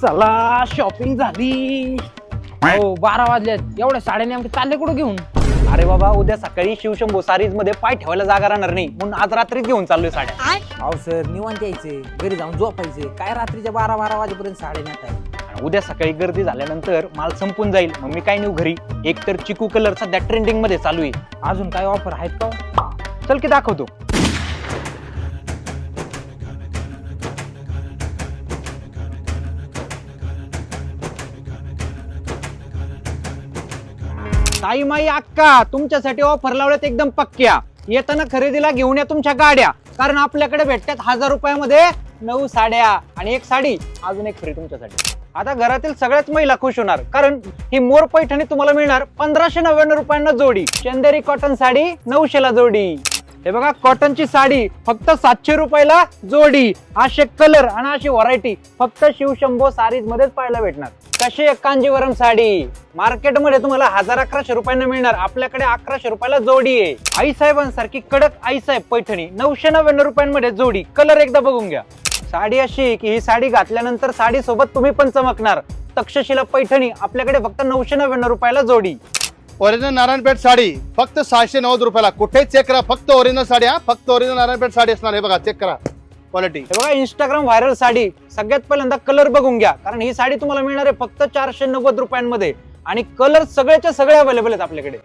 चला शॉपिंग झाली. हो बारा वाजल्यात एवढ्या साड्या नेमके चालले कुठं घेऊन? अरे बाबा उद्या सकाळी शिवशंभो सारीजमध्ये पाय ठेवायला जागा राहणार नाही. म्हणून आज रात्रीच घेऊन चाललोय साड्या. अहो सर निवांत यायचे. घरी जाऊन झोपायचे. काय रात्रीच्या बारा बारा वाजेपर्यंत साडे नेत आहे आणि उद्या सकाळी गर्दी झाल्यानंतर माल संपून जाईल. मग मी काय नेऊ घरी? एक तर चिकू कलर सध्या ट्रेंडिंगमध्ये चालू आहे. अजून काय ऑफर आहेत का हो? चल की दाखवतो. साईमाई अक्का तुमच्यासाठी ऑफर लावल्यात एकदम पक्क्या. येताना खरेदीला घेऊन या तुमच्या गाड्या. कारण आपल्याकडे भेटतात हजार रुपयामध्ये नऊ साड्या आणि एक साडी. अजून एक फ्री तुमच्यासाठी. आता घरातील सगळ्याच महिला खुश होणार. कारण ही मोर पैठणी तुम्हाला मिळणार पंधराशे नव्याण्णव रुपयांना जोडी. चंदेरी कॉटन साडी नऊशेला जोडी. हे बघा कॉटनची साडी फक्त सातशे रुपयाला जोडी. असे कलर आणि अशी व्हरायटी फक्त शिवशंभो साडीज मध्येच पाहायला भेटणार. कशी एक कांजीवरम साडी? मार्केटमध्ये तुम्हाला हजार अकराशे रुपयांना मिळणार. आपल्याकडे अकराशे रुपयाला जोडी आहे. आई साहेबांसारखी कडक आई साहेब पैठणी नऊशे नव्याण्णव रुपयांमध्ये जोडी. कलर एकदा बघून घ्या. साडी अशी की ही साडी घातल्यानंतर साडी सोबत तुम्ही पण चमकणार. तक्षशिला पैठणी आपल्याकडे फक्त नऊशे नव्याण्णव रुपयाला जोडी. ओरिजिनल नारायणपेठ साडी फक्त सहाशे नव्वद रुपयाला. कुठे चेक करा फक्त ओरिजिनल साडी हा फक्त ओरिजिनल नारायणपेठ साडी असणार आहे. बघा चेक करा. क्वालिटी हे बघा इंस्टाग्राम व्हायरल साडी. सगळ्यात पहिल्यांदा कलर बघून घ्या. कारण ही साडी तुम्हाला मिळणार आहे फक्त चारशे नव्वद रुपयांमध्ये. आणि कलर सगळ्याच्या सगळे अवेलेबल आहेत आपल्याकडे.